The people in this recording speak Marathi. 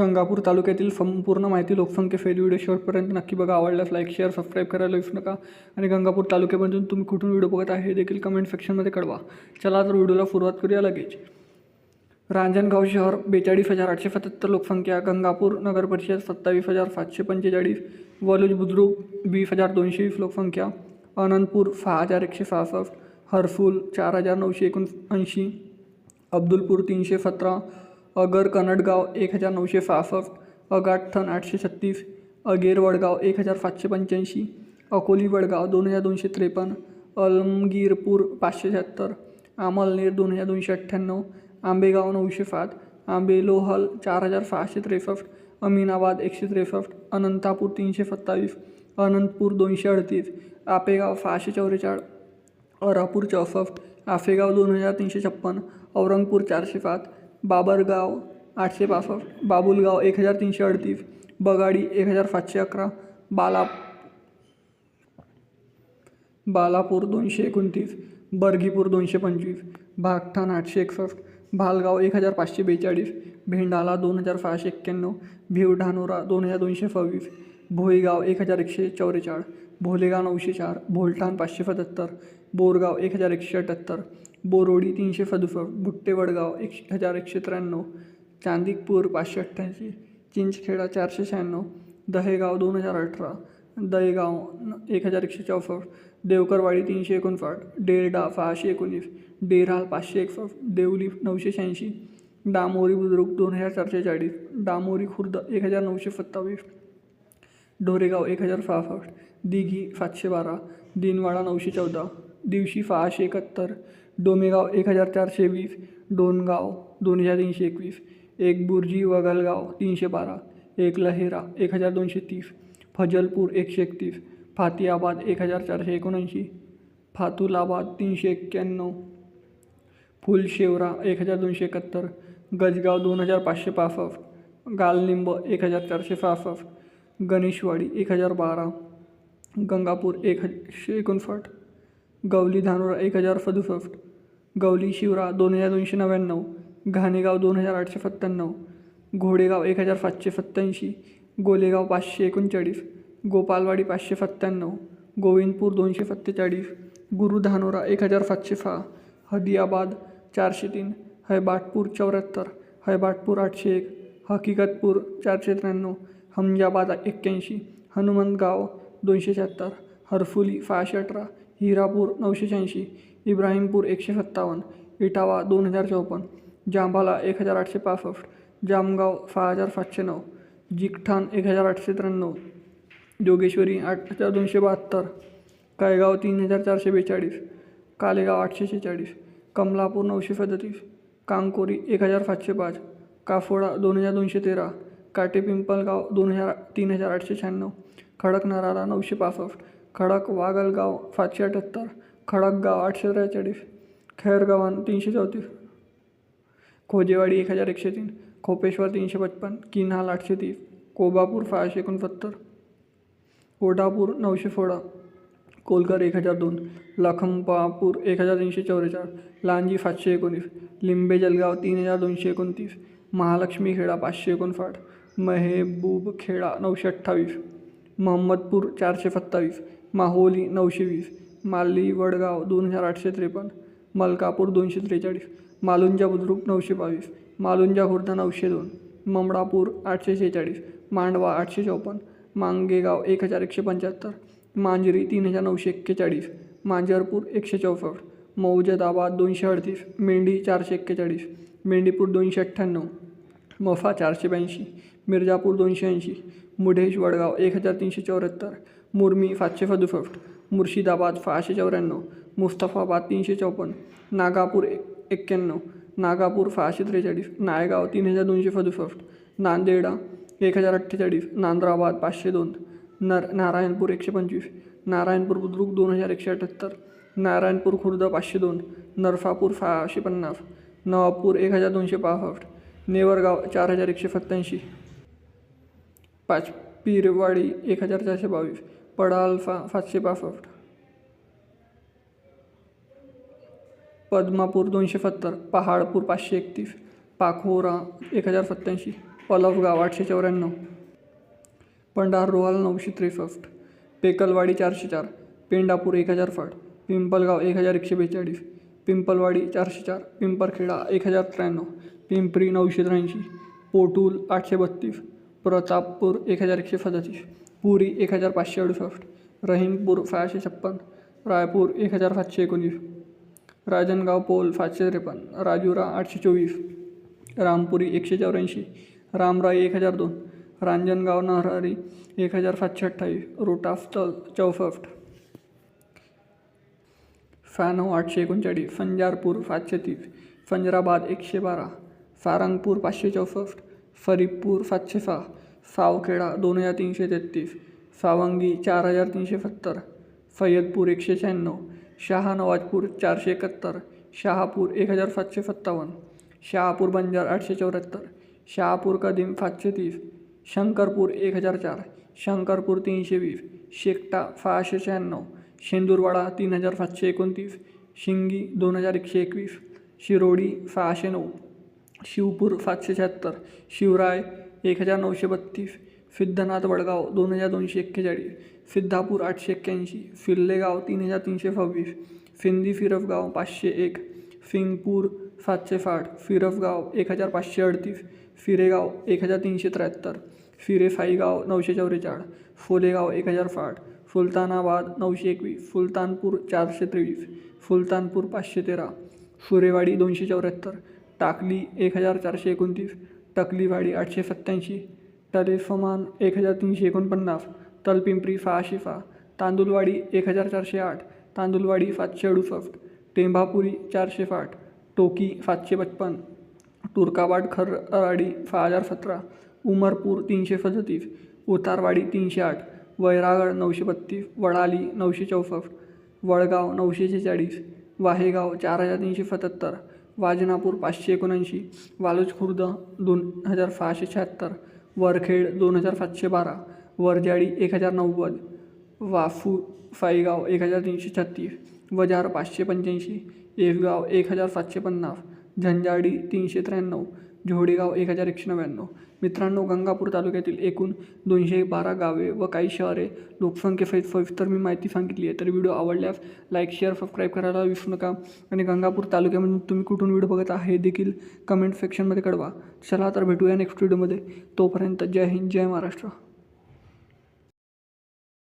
गंगापूर तालुक्यातील संपूर्ण माहिती लोकसंख्या फेरी व्हिडिओ शेवटपर्यंत नक्की बघा. आवडल्यास लाईक शेअर सबस्क्राईब करायला विसरू नका. आणि गंगापूर तालुक्यामधून तुम्ही कुठून व्हिडिओ बघत आहे हे देखील कमेंट सेक्शनमध्ये कळवा. चला तर व्हिडिओला सुरुवात करूया लगेच. रांजणगाव शहर बेचाळीस हजार आठशे सत्याहत्तर लोकसंख्या. गंगापूर नगर परिषद सत्तावीस हजार सातशे पंचेचाळीस. वलूज बुद्रुक वीस हजार दोनशे वीस लोकसंख्या. अनंतपूर सहा हजार एकशे सहासष्ट. हरसूल चार हजार नऊशे एकोणऐंशी. अब्दुलपूर तीनशे सतरा. अगर कनडगाव एक हजार नऊशे सहासष्ट अगाठण आठशे छत्तीस अगेर वडगाव एक हजार सातशे पंच्याऐंशी अकोली वडगाव दोन हजार दोनशे त्रेपन्न अलमगीरपूर पाचशे शहात्तर आमलनेर दोन हजार दोनशे अठ्ठ्याण्णव आंबेगाव नऊशे सात आंबेलोहल चार हजार सहाशे त्रेसष्ट अमीनाबाद एकशे त्रेसष्ट अनंतापूर तीनशे सत्तावीस अनंतपूर दोनशे अडतीस आपेगाव सहाशे चौवेचाळीस अरापूर चौसष्ट आफेगाव दोन हजार तीनशे छप्पन औरंगपूर चारशे सात बाबरगाव आठशे पासष्ट बाबुलगाव एक हजार तीनशे अडतीस बगाडी एक हजार सातशे अकरा बाला बालापूर दोनशे एकोणतीस बर्गीपूर दोनशे पंचवीस भागठाण आठशे एकसष्ट भालगाव एक हजार पाचशे बेचाळीस भेंडाला दोन हजार सहाशे एक्क्याण्णव भिवढानोरा दोन हजार दोनशे सव्वीस भोईगाव एक हजार एकशे चौवेचाळीस भोलेगाव नऊशे चार भोलठाण पाचशे सत्याहत्तर बोरगाव एक हजार एकशे अठ्ठ्याहत्तर बोरोडी तीनशे सदुसष्ट भुट्टेवडगाव एक हजार एकशे त्र्याण्णव चांदिकपूर पाचशे अठ्ठ्याऐंशी चिंचखेडा चारशे शहाण्णव दहेगाव दोन हजार अठरा दहेगाव एक हजार एकशे चौसष्ट देवकरवाडी तीनशे एकोणसाठ डेरडा सहाशे एकोणीस डेराल पाचशे एकसष्ट देवली नऊशे शहाऐंशी डामोरी बुद्रुक दोन हजार चारशे चाळीस डामोरी खुर्द एक हजार नऊशे सत्तावीस ढोरेगाव एक हजार सहासष्ट दिघी सातशे बारा दिनवाडा नऊशे चौदा दिवशी सहाशे एकाहत्तर डोमेगाव एक हजार चारशे वीस डोनगाव दोन हजार तीनशे एकवीस एक बुर्जी वगलगाव तीनशे बारा एक लहेरा एक हजार दोनशे तीस फजलपूर एकशे एकतीस फातियाबाद एक हजार चारशे एकोणऐंशी फातुलाबाद तीनशे एक्क्याण्णव फुलशेवरा एक हजार दोनशे एकाहत्तर गजगाव दोन हजार पाचशे पासष्ट गालनिंब एक हजार चारशे सहासष्ट गणेशवाडी एक हजार बारा गंगापूर एक हशे एकोणसाठ गवली धानोरा एक हजार सदुसष्ट गवली शिवरा दोन हजार दोनशे नव्याण्णव घाणेगाव दोन हजार आठशे सत्त्याण्णव घोडेगाव एक हजार सातशे सत्त्याऐंशी गोलेगाव पाचशे एकोणचाळीस गोपालवाडी पाचशे सत्त्याण्णव गोविंदपूर दोनशे सत्तेचाळीस गुरुधानोरा एक हजार सातशे सहा हदियाबाद चारशे तीन हैबाटपूर चौऱ्याहत्तर हैबाटपूर आठशे एक हकीकतपूर चारशे त्र्याण्णव हमजाबाद एक्क्याऐंशी हनुमंतगाव दोनशे शहात्तर हरफुली सहाशे अठरा हिरापूर नऊशे शहाऐंशी इब्राहिमपूर एकशे सत्तावन्न इटावा दोन हजार चौपन्न जांबाला एक हजार आठशे पासष्ट जामगाव सहा हजार सातशे नऊ जिकठाण एक हजार आठशे त्र्याण्णव जोगेश्वरी आठ हजार दोनशे बहात्तर कायगाव तीन हजार चारशे बेचाळीस कालेगाव आठशे शेचाळीस कमलापूर नऊशे सदतीस कांकोरी एक हजार सातशे पाच काफोडा दोन हजार दोनशे तेरा काटेपिंपलगाव दोन हजार तीन हजार आठशे शहाण्णव खडकनराला नऊशे पासष्ट खडक वागलगाव सातशे अठ्याहत्तर खडकगाव आठशे त्रेचाळीस खैरगावान तीनशे चौतीस खोजेवाडी एक हजार एकशे तीन खोपेश्वर तीनशे पचपन किन्हाल आठशे तीस कोबापूर सहाशे एकोणसत्तर कोटापूर नऊशे सोळा कोलकर एक हजार दोन लखंपापूर एक हजार तीनशे चौवेचाळीस लांजी सातशे एकोणीस लिंबे जलगाव तीन हजार दोनशे एकोणतीस महालक्ष्मी खेडा पाचशे एकोणसाठ महेबूब खेडा नऊशे अठ्ठावीस महम्मदपूर चारशे सत्तावीस माहोली नऊशे वीस माली वडगाव दोन हजार आठशे त्रेपन्न मलकापूर दोनशे त्रेचाळीस मालुंजा बुद्रुक नऊशे बावीस मालुंजा खुर्द नऊशे दोन ममडापूर आठशे शेहेचाळीस मांडवा आठशे चौपन्न मांगेगाव एक हजार एकशे पंच्याहत्तर मांजरी तीन हजार नऊशे एक्केचाळीस मांजरपूर एकशे चौसष्ट मौजदाबाद दोनशे अडतीस मेंढी चारशे एक्केचाळीस मेंढीपूर दोनशे अठ्ठ्याण्णव मफा चारशे ब्याऐंशी मिर्जापूर दोनशे ऐंशी मुढेश वडगाव एक हजार तीनशे चौऱ्याहत्तर मुरमी सातशे सदुसष्ट मुर्शिदाबाद सहाशे चौऱ्याण्णव मुस्तफाबाद तीनशे चौपन्न नागापूर एक एक्क्याण्णव नागापूर सहाशे त्रेचाळीस नायगाव तीन हजार दोनशे सदुसष्ट नांदेडा एक हजार अठ्ठेचाळीस नांद्राबाद पाचशे दोन नर नारायणपूर एकशे पंचवीस नारायणपूर बुद्रुक दोन हजार एकशे अठ्ठ्याहत्तर नारायणपूर खुर्द पाचशे दोन नरफापूर सहाशे पन्नास नवापूर एक हजार दोनशे पासष्ट नेवरगाव चार हजार एकशे सत्त्याऐंशी पाच पीरवाडी एक हजार चारशे बावीस पडाल्फा सातशे पासष्ट पद्मापूर दोनशे सत्तर पहाडपूर पाचशे एकतीस पाखोरा एक हजार सत्त्याऐंशी पलफगाव आठशे चौऱ्याण्णव पंढार रोहाल नऊशे त्रेसष्ट पेकलवाडी चारशे चार पेंडापूर एक हजार साठ पिंपलगाव एक हजार एकशे बेचाळीस पिंपलवाडी चारशे चार पिंपरखेडा एक हजार त्र्याण्णव पिंपरी नऊशे त्र्याऐंशी पोटूल आठशे बत्तीस प्रतापपूर एक हजार एकशे सदतीस. पुरी एक हजार पाचशे अडुसष्ट रहीमपूर सहाशे छप्पन रायपूर एक हजार सातशे एकोणीस राजनगाव पोल सातशे त्रेपन्न राजुरा आठशे चोवीस रामपुरी एकशे चौऱ्याऐंशी रामराई एक हजार दोन रांजणगाव नरहरी एक हजार सातशे अठ्ठावीस रोटाफतल चौसष्ट फॅनो आठशे एकोणचाळीस संजारपूर सातशे तीस फंजराबाद एकशे बारा सारंगपूर पाचशे चौसष्ट फरीदपूर सातशे सहा सावखेडा दोन हजार तीनशे तेहतीस सावंगी चार हजार तीनशे सत्तर सय्यदपूर एकशे शहाण्णव शहानवाजपूर चारशे एकाहत्तर शहापूर एक हजार सातशे सत्तावन्न शहापूर बंजार आठशे चौऱ्याहत्तर शहापूर कदीम सातशे तीस शंकरपूर एक हजार चार शंकरपूर तीनशे वीस शेकटा सहाशे शहाण्णव शेंदूरवाडा तीन हजार सातशे एकोणतीस शिंगी दोन हजार एकशे एकवीस शिरोडी सहाशे नऊ शिवपूर सातशे शहात्तर शिवराय एक हजार नऊशे बत्तीस सिद्धनाथ वडगाव दोन हजार दोनशे एक्केचाळीस सिद्धापूर आठशे एक्क्याऐंशी फिल्लेगाव तीन हजार तीनशे सव्वीस सिंधी फिरफगाव पाचशे एक सिंगपूर सातशे साठ फिरफगाव एक हजार पाचशे अडतीस फिरेगाव एक हजार तीनशे त्र्याहत्तर फिरे साईगाव नऊशे चौवेचाळ फोलेगाव एक हजार साठ सुलतानाबाद नऊशे एकवीस सुलतानपूर चारशे तेवीस सुलतानपूर पाचशे तेरा सुरेवाडी दोनशे चौऱ्याहत्तर टाकली एक हजार चारशे एकोणतीस टकलीवाडी आठशे सत्त्याऐंशी टलेफमान एक हजार तीनशे एकोणपन्नास तलपिंपरी सहाशे सहा तांदुलवाडी एक हजार चारशे आठ तांदुलवाडी सातशे अडुसष्ट टेंभापुरी चारशे साठ टोकी सातशे पचपन तुर्कावाड खरराडी सहा हजार सतरा उमरपूर तीनशे सदतीस उतारवाडी तीनशे आठ वैरागड नऊशे बत्तीस वडाली नऊशे चौसष्ट वडगाव नऊशे छेचाळीस वाहेगाव चार हजार तीनशे सत्याहत्तर वाजनापूर पाचशे एकोणऐंशी वालुज खुर्द दोन हजार सहाशे शहात्तर वरखेड दोन हजार सातशे बारा वरजाडी एक हजार नव्वद वाफू फाईगाव एक हजार तीनशे छत्तीस वजार पाचशे पंच्याऐंशी येसगाव एक हजार सातशे पन्नास झंजाडी तीनशे त्र्याण्णव जोहडेगाव एक हजार एकशे नव्याण्णव मित्रांनो गंगापूर तालुक्यातील एकूण दोनशे बारा गावे व काही शहरे लोकसंख्येसहित सविस्तर मी माहिती सांगितली आहे. तर व्हिडिओ आवडल्यास लाईक शेअर सबस्क्राईब करायला विसरू नका. आणि गंगापूर तालुक्यामधून तुम्ही कुठून व्हिडिओ बघत आहे देखील कमेंट सेक्शनमध्ये कळवा. चला तर भेटूया नेक्स्ट व्हिडिओमध्ये. तोपर्यंत जय हिंद जय महाराष्ट्र.